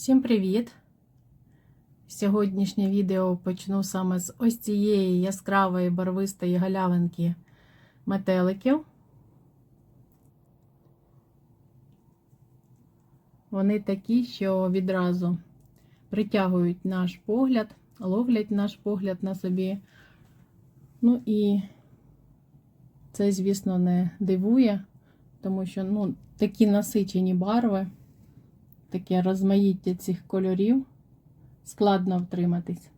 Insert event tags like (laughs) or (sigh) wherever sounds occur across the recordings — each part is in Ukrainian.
Всім привіт! Сьогоднішнє відео почну саме з ось цієї яскравої барвистої галявинки метеликів. Вони такі, що відразу притягують наш погляд, ловлять наш погляд на собі. Ну і це, звісно, не дивує, тому що ну, такі насичені барви таке розмаїття цих кольорів, складно втриматись.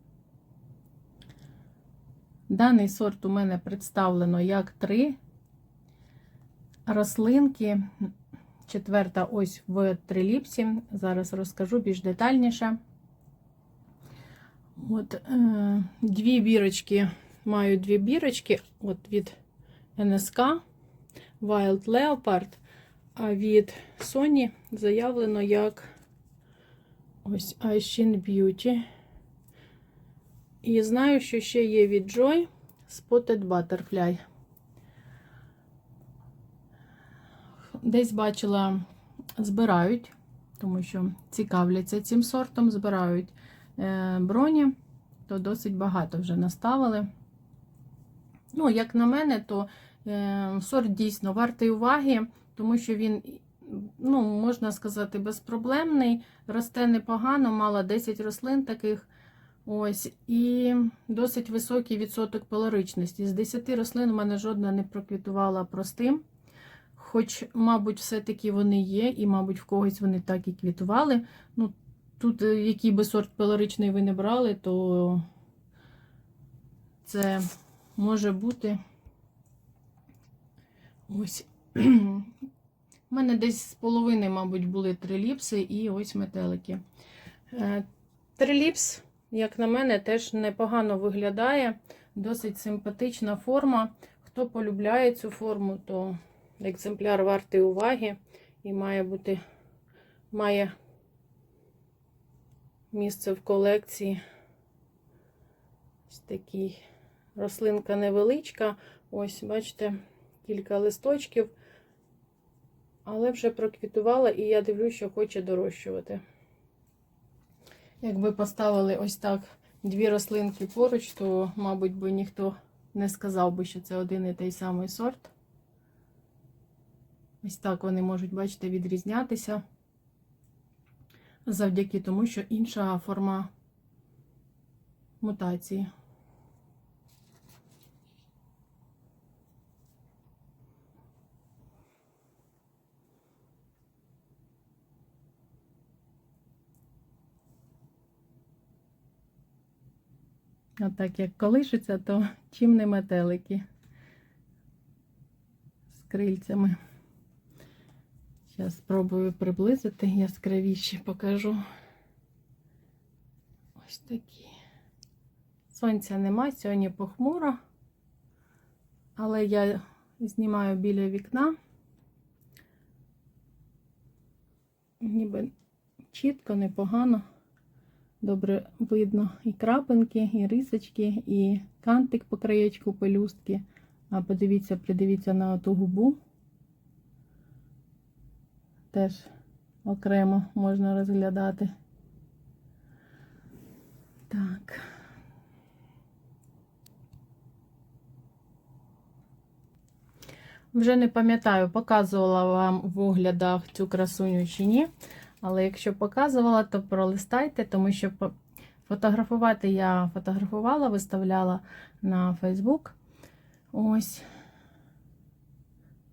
Даний сорт у мене представлено як три рослинки. Четверта ось в триліпсі. Зараз розкажу більш детальніше. От, е, Дві бірочки, маю дві бірочки от від НСК Wild Leopard. Від Sony заявлено як ось Aishin Beauty. І знаю, що ще є від Joy Spotted Butterfly. Десь бачила, збирають, тому що цікавляться цим сортом, збирають е, броні, то досить багато вже наставили. Ну, як на мене, то е, сорт дійсно вартий уваги тому що він, ну, можна сказати, безпроблемний, росте непогано, мала 10 рослин таких. Ось, І досить високий відсоток палоричності. З 10 рослин у мене жодна не проквітувала простим. Хоч, мабуть, все-таки вони є, і, мабуть, в когось вони так і квітували. Ну, Тут, е, який би сорт пелоричний ви не брали, то це може бути ось у мене десь з половини, мабуть, були триліпси і ось метелики. Е, триліпс, як на мене, теж непогано виглядає. Досить симпатична форма. Хто полюбляє цю форму, то екземпляр вартий уваги і має бути має місце в колекції. Ось такий рослинка невеличка. Ось, бачите, кілька листочків, але вже проквітувала, і я дивлюсь, що хоче дорощувати. Якби поставили ось так дві рослинки поруч, то, мабуть, би ніхто не сказав би, що це один і той самий сорт. Ось так вони можуть, бачите, відрізнятися завдяки тому, що інша форма мутації. А так як колишиться, то (laughs) чим не метелики з крильцями. Зараз спробую приблизити, яскравіше покажу. Ось такі. Сонця нема, сьогодні похмуро, але я знімаю біля вікна. Ніби чітко, непогано. Добре видно і крапинки, і рисочки, і кантик по краєчку пелюстки. А подивіться, придивіться на оту губу. Теж окремо можна розглядати. Так. Вже не пам'ятаю, показувала вам в оглядах цю красуню чи ні. Але якщо показувала, то пролистайте, тому що фотографувати я фотографувала, виставляла на Фейсбук. Ось.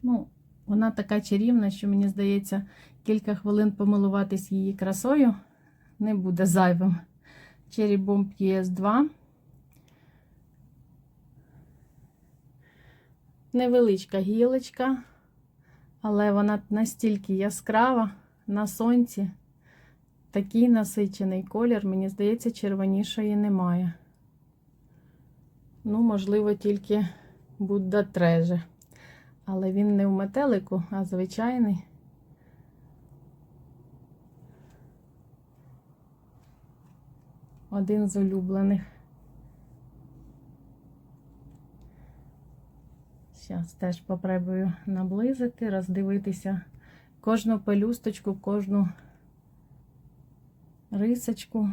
Ну, вона така чарівна, що мені здається, кілька хвилин помилуватись її красою не буде зайвим. Cherry Bomb PS2. Невеличка гілочка, але вона настільки яскрава на сонці такий насичений колір, мені здається, червонішої немає. Ну, можливо, тільки Будда треже. Але він не в метелику, а звичайний. Один з улюблених. Зараз теж попробую наблизити, роздивитися кожну пелюсточку, кожну рисочку.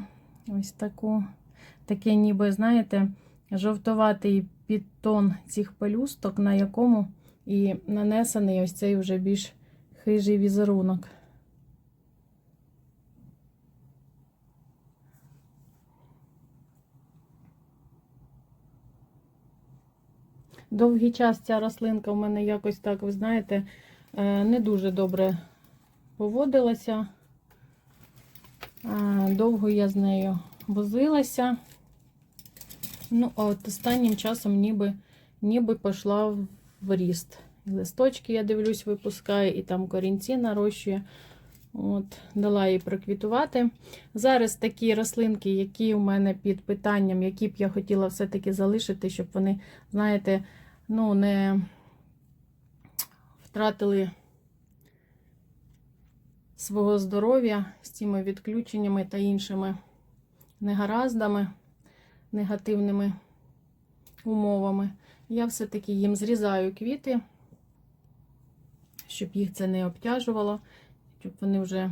Ось таку. Таке, ніби, знаєте, жовтуватий підтон цих пелюсток, на якому і нанесений ось цей вже більш хижий візерунок. Довгий час ця рослинка в мене якось так, ви знаєте, не дуже добре поводилася. Е, Довго я з нею возилася. Ну, от останнім часом ніби, ніби пішла в- ріст. Листочки, я дивлюсь, випускає, і там корінці нарощує. От, дала їй проквітувати. Зараз такі рослинки, які у мене під питанням, які б я хотіла все-таки залишити, щоб вони, знаєте, ну, не втратили свого здоров'я з цими відключеннями та іншими негараздами, негативними умовами. Я все-таки їм зрізаю квіти, щоб їх це не обтяжувало, щоб вони вже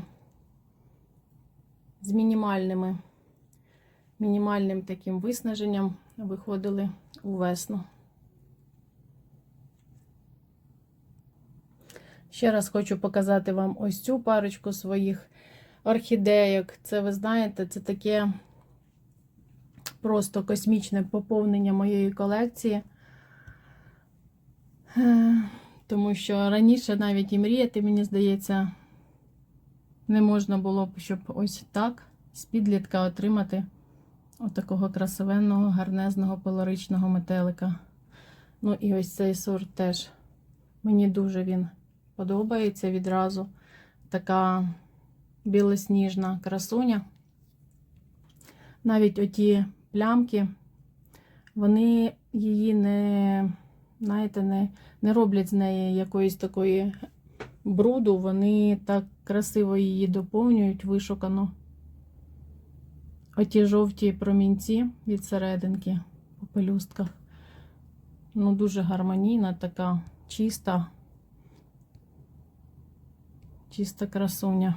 з мінімальними, мінімальним таким виснаженням виходили у весну. Ще раз хочу показати вам ось цю парочку своїх орхідейок. Це, ви знаєте, це таке просто космічне поповнення моєї колекції. Е, Тому що раніше навіть і мріяти, мені здається, не можна було б, щоб ось так з підлітка отримати отакого красивенного, гарнезного пилоричного метелика. Ну і ось цей сорт теж. Мені дуже він подобається відразу. Така білосніжна красуня. Навіть оті плямки, вони її не, знаєте, не, не роблять з неї якоїсь такої бруду, вони так красиво її доповнюють, вишукано. Оті жовті промінці від серединки по пелюстках. Ну, дуже гармонійна, така чиста, чиста красуня.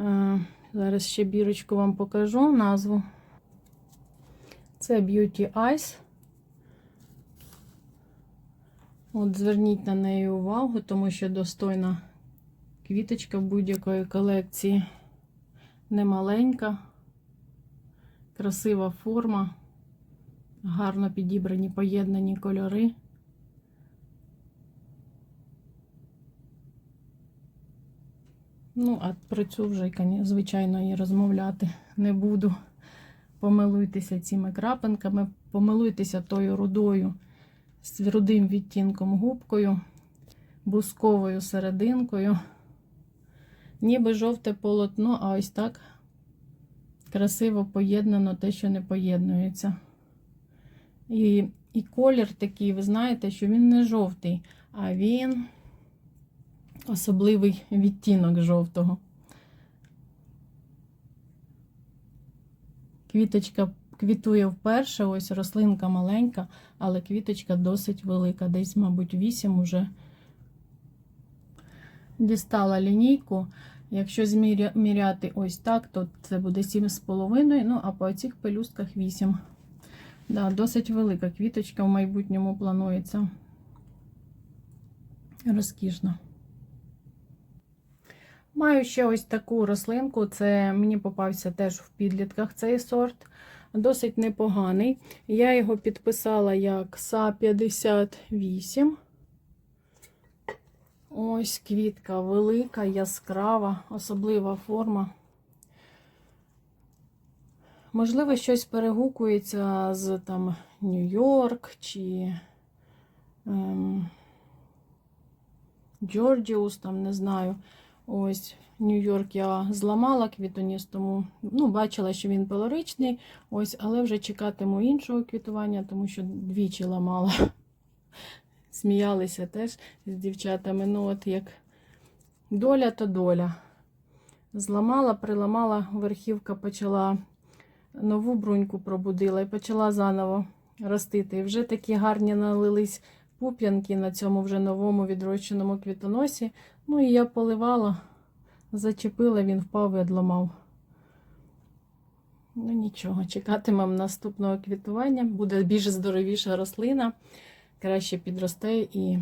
Е, Зараз ще бірочку вам покажу назву. Це Beauty Eyes. От зверніть на неї увагу, тому що достойна квіточка будь-якої колекції. Немаленька, красива форма, гарно підібрані поєднані кольори. Ну, а про цю вже, звичайно, і розмовляти не буду. Помилуйтеся цими крапинками, помилуйтеся тою рудою з рудим відтінком губкою, бусковою серединкою. Ніби жовте полотно, а ось так красиво поєднано те, що не поєднується. І, і колір такий, ви знаєте, що він не жовтий, а він особливий відтінок жовтого. Квіточка квітує вперше, ось рослинка маленька, але квіточка досить велика. Десь, мабуть, 8 уже дістала лінійку. Якщо зміряти ось так, то це буде 7,5, ну а по цих пелюстках 8. Да, досить велика квіточка в майбутньому планується. Розкішна. Маю ще ось таку рослинку. Це мені попався теж в підлітках цей сорт. Досить непоганий. Я його підписала як СА-58. Ось квітка велика, яскрава, особлива форма. Можливо, щось перегукується з там Нью-Йорк чи ем, Джорджіус, там не знаю. Ось Нью-Йорк я зламала квітоніс, тому ну, бачила, що він пилоричний. Ось, але вже чекатиму іншого квітування, тому що двічі ламала. (laughs) Сміялися теж з дівчатами. Ну, от як доля, то доля. Зламала, приламала, верхівка почала нову бруньку пробудила і почала заново ростити. І вже такі гарні налились пуп'янки на цьому вже новому відрощеному квітоносі. Ну і я поливала, зачепила, він впав і одламав Ну нічого, чекатимемо наступного квітування. Буде більш здоровіша рослина, краще підросте і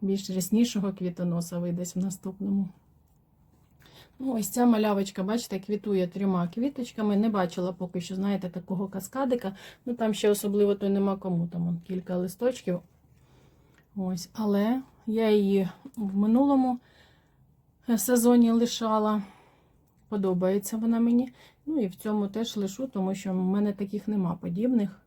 більш ряснішого квітоноса вийдесь в наступному. Ну, ось ця малявочка, бачите, квітує трьома квіточками. Не бачила поки що, знаєте, такого каскадика. Ну там ще особливо то нема кому. Там он, кілька листочків. Ось, але я її в минулому сезоні лишала. Подобається вона мені. Ну і в цьому теж лишу, тому що в мене таких нема подібних.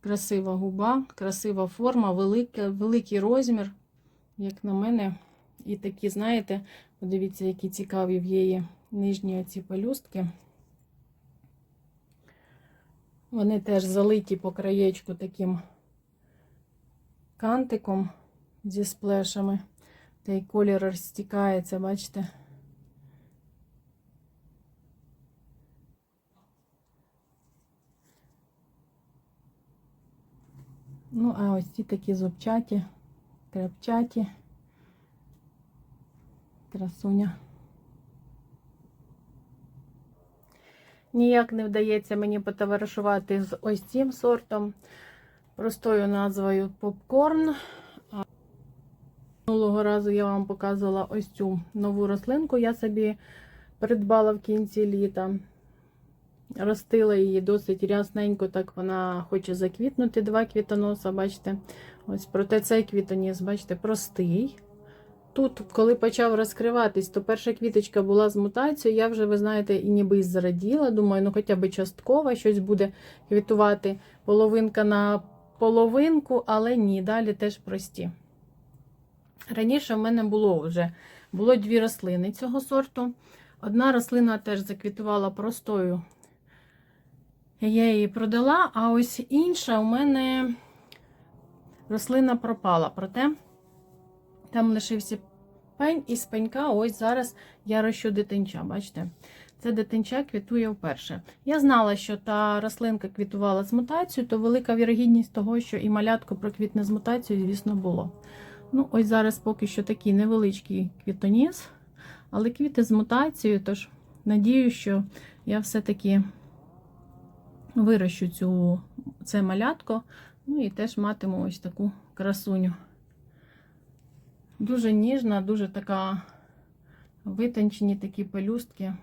Красива губа, красива форма, велика, великий розмір, як на мене. І такі, знаєте, подивіться, які цікаві в її нижні оці пелюстки. Вони теж залиті по краєчку таким кантиком зі сплешами. Та й колір розтікається, бачите? Ну, а ось ці такі зубчаті, крепчаті. Красуня. Ніяк не вдається мені потоваришувати з ось цим сортом, простою назвою попкорн. Минулого разу я вам показувала ось цю нову рослинку. Я собі придбала в кінці літа. Ростила її досить рясненько, так вона хоче заквітнути два квітоноса, бачите. Ось, проте цей квітоніс, бачите, простий. Тут, коли почав розкриватись, то перша квіточка була з мутацією. Я вже, ви знаєте, і ніби зраділа. Думаю, ну хоча б частково щось буде квітувати половинка на половинку, але ні, далі теж прості. Раніше в мене було вже було дві рослини цього сорту. Одна рослина теж заквітувала простою. Я її продала, а ось інша у мене рослина пропала. Проте там лишився пень і з пенька ось зараз я рощу дитинча. Бачите? Це дитинча квітує вперше. Я знала, що та рослинка квітувала з мутацією, то велика вірогідність того, що і малятко проквітне з мутацією, звісно, було. Ну, ось зараз поки що такий невеличкий квітоніс, але квіти з мутацією, тож надію, що я все-таки вирощу цю, це малятко, ну і теж матиму ось таку красуню. Дуже ніжна, дуже така витончені такі пелюстки.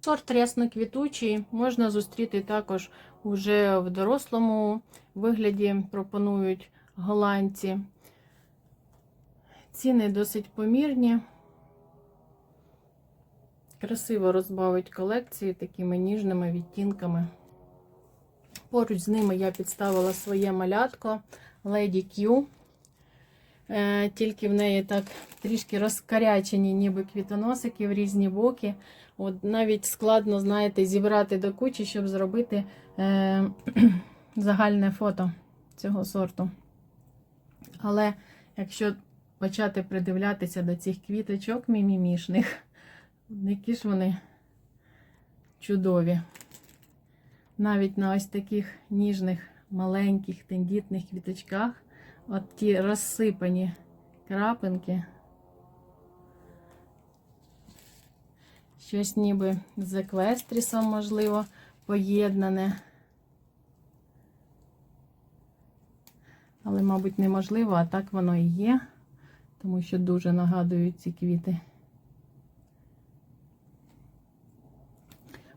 Сорт рясно-квітучий можна зустріти також уже в дорослому вигляді, пропонують голландці. Ціни досить помірні. Красиво розбавить колекції такими ніжними відтінками. Поруч з ними я підставила своє малятко Lady Q. Е, Тільки в неї так трішки розкарячені, ніби квітоносики в різні боки. От Навіть складно, знаєте, зібрати до кучі, щоб зробити е, загальне фото цього сорту. Але якщо почати придивлятися до цих квіточок мімімішних, які ж вони чудові. Навіть на ось таких ніжних, маленьких, тендітних квіточках, от ті розсипані крапинки. Щось ніби з еквестрісом, можливо, поєднане. Але, мабуть, неможливо, а так воно і є, тому що дуже нагадують ці квіти.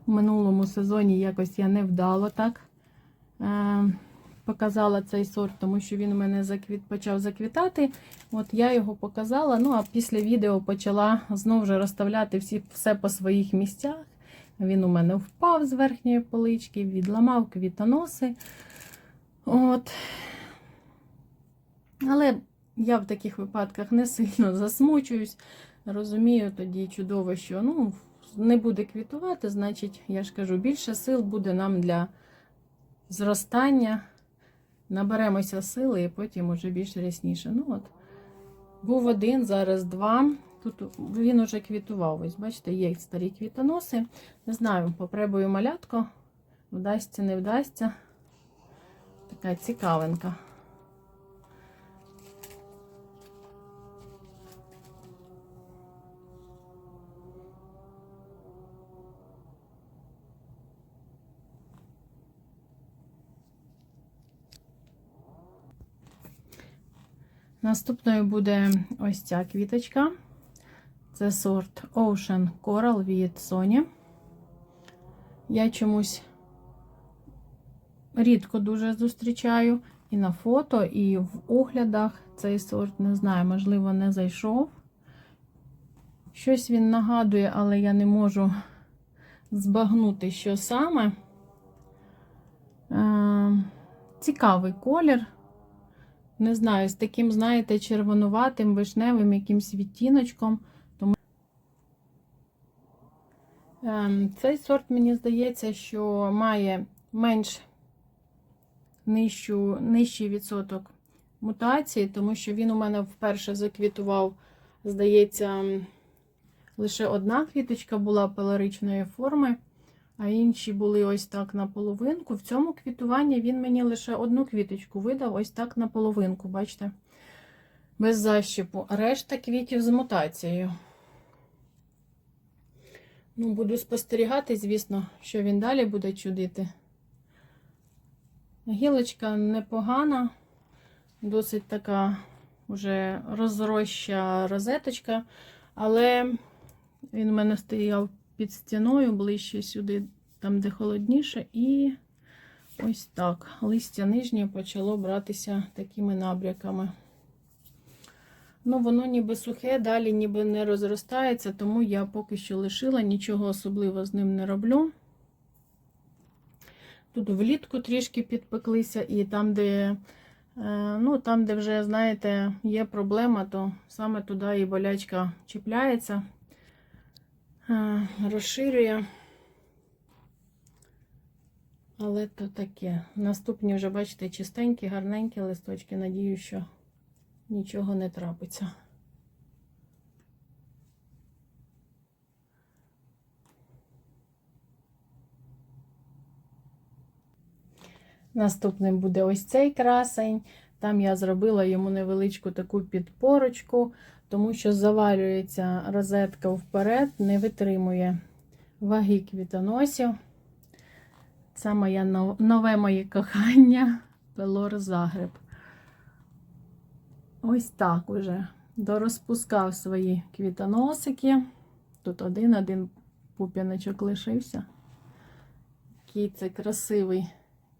В минулому сезоні якось я невдало так е, показала цей сорт, тому що він у мене заквіт, почав заквітати. От я його показала. Ну, а після відео почала знову ж розставляти всі, все по своїх місцях. Він у мене впав з верхньої полички, відламав квітоноси. От. Але я в таких випадках не сильно засмучуюсь. Розумію тоді чудово, що ну, не буде квітувати, значить, я ж кажу, більше сил буде нам для зростання. Наберемося сили і потім уже більш рясніше. Ну от, Був один, зараз два. Тут він уже квітував. Ось, бачите, є старі квітоноси. Не знаю, попробую малятко. Вдасться, не вдасться. Така цікавинка. Наступною буде ось ця квіточка. Це сорт Ocean Coral від Sony. Я чомусь рідко дуже зустрічаю і на фото, і в оглядах цей сорт, не знаю, можливо, не зайшов. Щось він нагадує, але я не можу збагнути, що саме. Е, цікавий колір. Не знаю, з таким, знаєте, червонуватим, вишневим якимсь відтіночком. Тому Ем, цей сорт, мені здається, що має менш нижчу, нижчий відсоток мутації, тому що він у мене вперше заквітував, здається, лише одна квіточка була пелоричної форми, а інші були ось так на половинку. В цьому квітуванні він мені лише одну квіточку видав, ось так на половинку, бачите? Без защіпу. Решта квітів з мутацією. Ну, буду спостерігати, звісно, що він далі буде чудити. Гілочка непогана, досить така вже розроща розеточка, але він у мене стояв під стіною ближче сюди, там, де холодніше, і ось так. Листя нижнє почало братися такими набряками. Ну, воно ніби сухе, далі ніби не розростається, тому я поки що лишила, нічого особливо з ним не роблю. Тут влітку трішки підпеклися, і там, де, е, ну, там, де вже, знаєте, є проблема, то саме туди і болячка чіпляється, розширює. Але то таке. Наступні вже, бачите, чистенькі, гарненькі листочки. Надію, що нічого не трапиться. Наступним буде ось цей красень. Там я зробила йому невеличку таку підпорочку, тому що завалюється розетка вперед, не витримує ваги квітоносів. Це моє нове моє кохання Пелор Загреб. Ось так уже дорозпускав свої квітоносики. Тут один-один пуп'яночок лишився. Який це красивий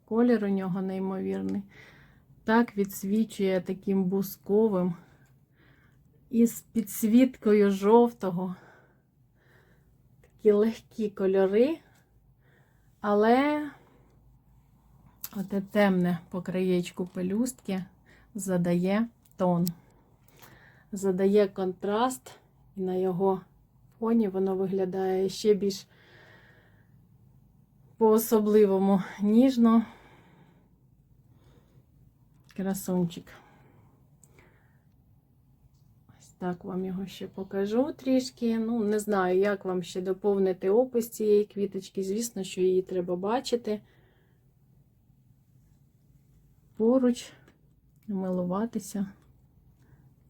колір у нього неймовірний. Так відсвічує таким бусковим із підсвіткою жовтого. Такі легкі кольори, але оте темне по краєчку пелюстки задає тон, задає контраст, і на його фоні воно виглядає ще більш по-особливому ніжно. Красунчик. Так вам його ще покажу трішки. Ну, не знаю, як вам ще доповнити опис цієї квіточки. Звісно, що її треба бачити. Поруч, милуватися.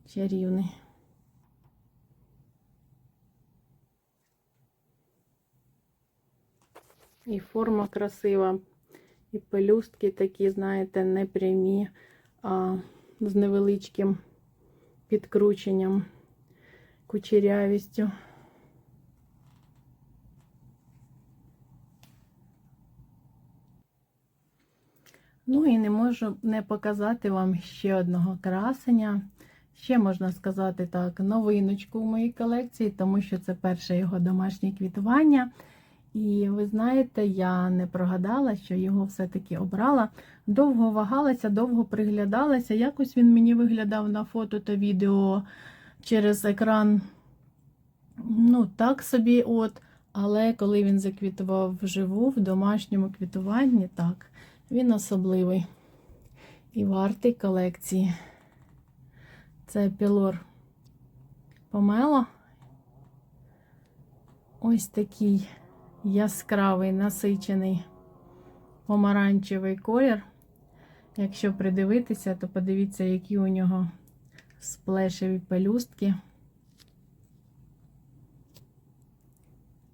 Чарівний. І форма красива, і пелюстки такі, знаєте, не прямі, а з невеличким підкрученням, кучерявістю. Ну і не можу не показати вам ще одного красення. Ще можна сказати так, новиночку в моїй колекції, тому що це перше його домашнє квітування. І ви знаєте, я не прогадала, що його все-таки обрала. Довго вагалася, довго приглядалася. Якось він мені виглядав на фото та відео через екран. Ну, так собі, от. Але коли він заквітував вживу, в домашньому квітуванні, так, він особливий і вартий колекції. Це пілор помело. Ось такий яскравий, насичений помаранчевий колір. Якщо придивитися, то подивіться, які у нього сплешеві пелюстки.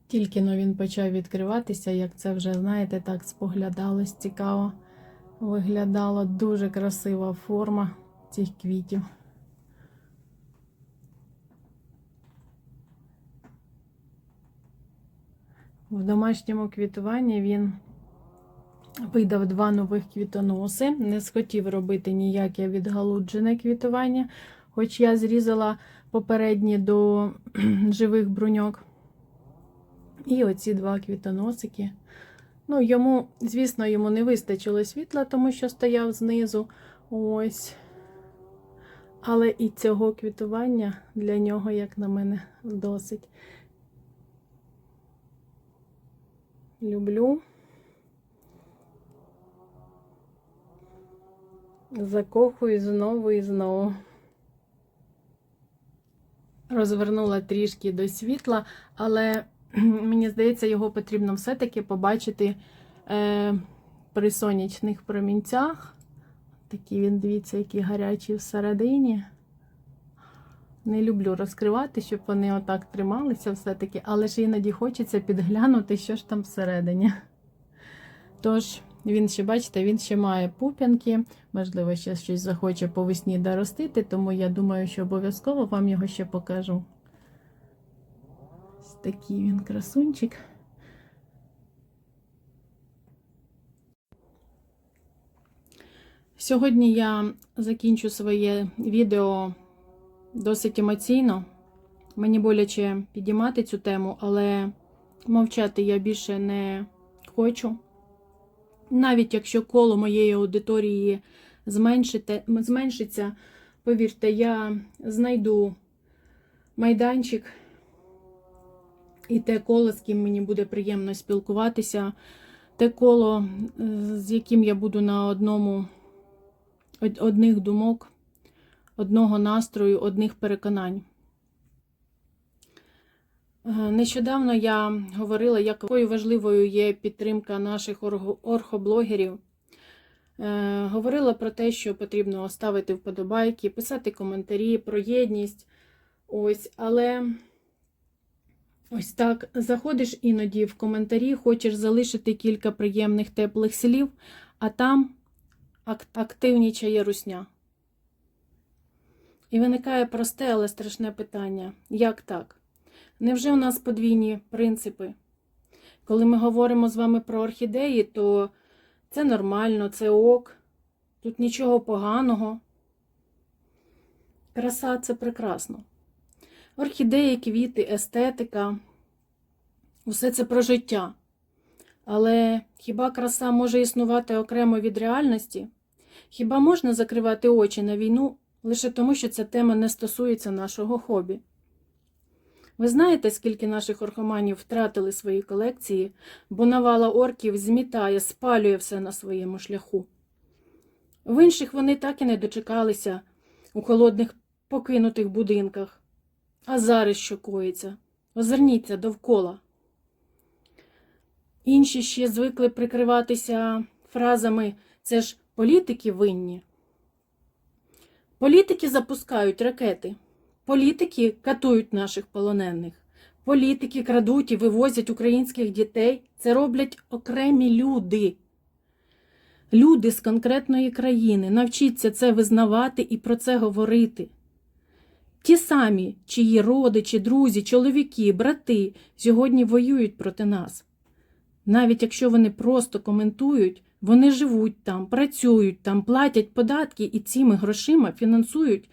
Тільки но він почав відкриватися, як це вже, знаєте, так споглядалось цікаво. Виглядала дуже красива форма цих квітів. В домашньому квітуванні він видав два нових квітоноси. Не схотів робити ніяке відгалуджене квітування, хоч я зрізала попередні до (clears throat) живих бруньок. І оці два квітоносики. Ну, йому, звісно, йому не вистачило світла, тому що стояв знизу. Ось. Але і цього квітування для нього, як на мене, досить. Люблю. Закохую знову і знову. Розвернула трішки до світла, але (clears throat) мені здається, його потрібно все-таки побачити е, при сонячних промінцях. Такий він, дивіться, який гарячий всередині. Не люблю розкривати, щоб вони отак трималися все-таки, але ж іноді хочеться підглянути, що ж там всередині. Тож, він ще, бачите, він ще має пуп'янки, можливо, ще щось захоче по весні доростити, тому я думаю, що обов'язково вам його ще покажу. Ось такий він красунчик. Сьогодні я закінчу своє відео досить емоційно. Мені боляче підіймати цю тему, але мовчати я більше не хочу. Навіть якщо коло моєї аудиторії зменшиться, повірте, я знайду майданчик і те коло, з ким мені буде приємно спілкуватися, те коло, з яким я буду на одному одних думок, одного настрою, одних переконань. Е, Нещодавно я говорила, якою важливою є підтримка наших орхоблогерів. Е, Говорила про те, що потрібно ставити вподобайки, писати коментарі про єдність. Ось, але ось так заходиш іноді в коментарі, хочеш залишити кілька приємних теплих слів, а там ак- активнічає русня. І виникає просте, але страшне питання: як так? Невже у нас подвійні принципи? Коли ми говоримо з вами про орхідеї, то це нормально, це ок, тут нічого поганого. Краса це прекрасно. Орхідеї, квіти, естетика усе це про життя. Але хіба краса може існувати окремо від реальності? Хіба можна закривати очі на війну лише тому, що ця тема не стосується нашого хобі? Ви знаєте, скільки наших орхоманів втратили свої колекції, бо навала орків змітає, спалює все на своєму шляху. В інших вони так і не дочекалися у холодних покинутих будинках. А зараз що коїться? Озирніться довкола. Інші ще звикли прикриватися фразами це ж політики винні. Політики запускають ракети. Політики катують наших полонених. Політики крадуть і вивозять українських дітей. Це роблять окремі люди. Люди з конкретної країни. Навчіться це визнавати і про це говорити. Ті самі, чиї родичі, друзі, чоловіки, брати сьогодні воюють проти нас. Навіть якщо вони просто коментують, вони живуть там, працюють там, платять податки і цими грошима фінансують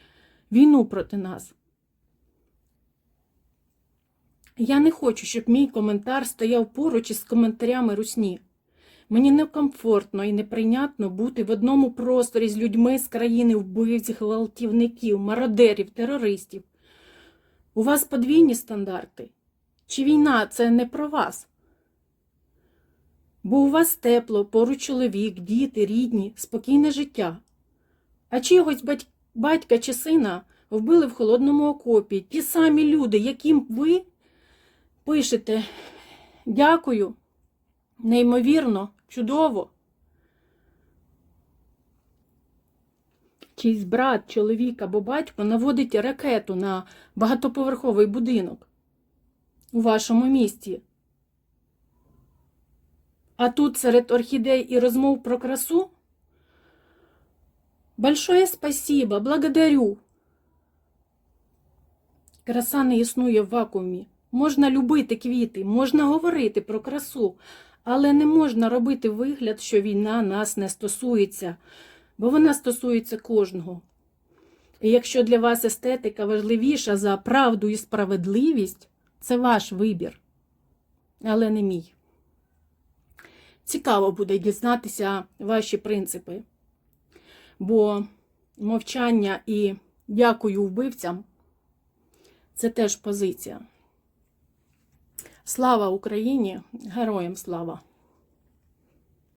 війну проти нас. Я не хочу, щоб мій коментар стояв поруч із коментарями русні. Мені некомфортно і неприйнятно бути в одному просторі з людьми з країни вбивць, гвалтівників, мародерів, терористів. У вас подвійні стандарти? Чи війна це не про вас? Бо у вас тепло, поруч чоловік, діти, рідні, спокійне життя. А чогось бать... батька чи сина вбили в холодному окопі ті самі люди, яким ви пишете дякую, неймовірно, чудово. Чийсь брат, чоловік або батько наводить ракету на багатоповерховий будинок у вашому місті. А тут серед орхідей і розмов про красу. Большое спасибо, благодарю. Краса не існує в вакуумі. Можна любити квіти, можна говорити про красу, але не можна робити вигляд, що війна нас не стосується, бо вона стосується кожного. І якщо для вас естетика важливіша за правду і справедливість, це ваш вибір, але не мій. Цікаво буде дізнатися ваші принципи, бо мовчання і дякую вбивцям це теж позиція. Слава Україні! Героям слава!